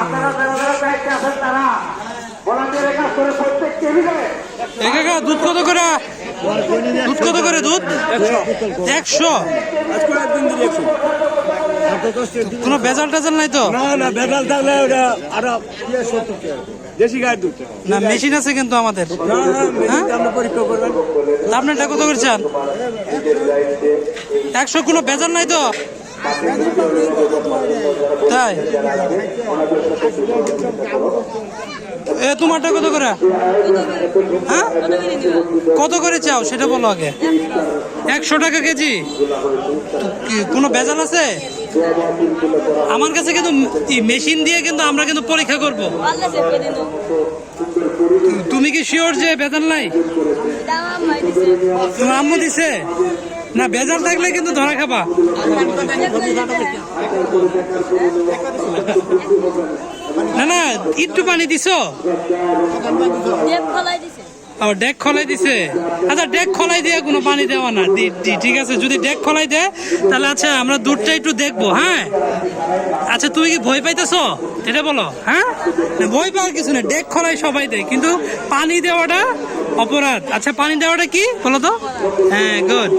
আপনারা যারা যারা দায়িত্বে আছেন তারা ভলান্টিয়ারের কাজ করে প্রত্যেক টেবিলে এ দুধ কত করে? দুধ কত করে দুধ? একশো। কোনো ভেজাল টেজাল নাই তো? না না বেকাল থাকলে ওটা আরও ইয়ে দেশি গায়ের দুধ। না মেশিন আছে কিন্তু আমাদের। আপনি পরীক্ষা করবেন। তা আপনি এটা কত করছেন একশো কোনো ভেজাল নাই তো? তাই? এ তোমারটা কত করে? হ্যাঁ? কত করে চাও? সেটা বলো আগে। একশো টাকা কেজি? কোনো ভেজাল আছে? আমার কাছে কিন্তু মেশিন দিয়ে কিন্তু আমরা কিন্তু পরীক্ষা করব. তুমি কি শিওর যে ভেজাল নাই? আম্মু দিছে? না ভেজাল থাকলে কিন্তু ধরা খাবা। না না, একটু পানি দিছো? আবার ডেক খলাই দিছে। আচ্ছা ডেক খলাই দিয়ে কোনো পানি দেওয়া না। দি- দি- ঠিক আছে, যদি ডেক খলাই দেয়, তাহলে আচ্ছা আমরা দুধটা একটু দেখব হ্যাঁ? আচ্ছা তুমি কি ভয় পাইতেছো? এটা বলো হ্যাঁ? ভয় পাওয়ার কিছু না ডেক খলাই সবাই দেয়, কিন্তু পানি দেওয়াটা অপরাধ। আচ্ছা পানি দেওয়াটা কি, বলো তো? হ্যাঁ গুড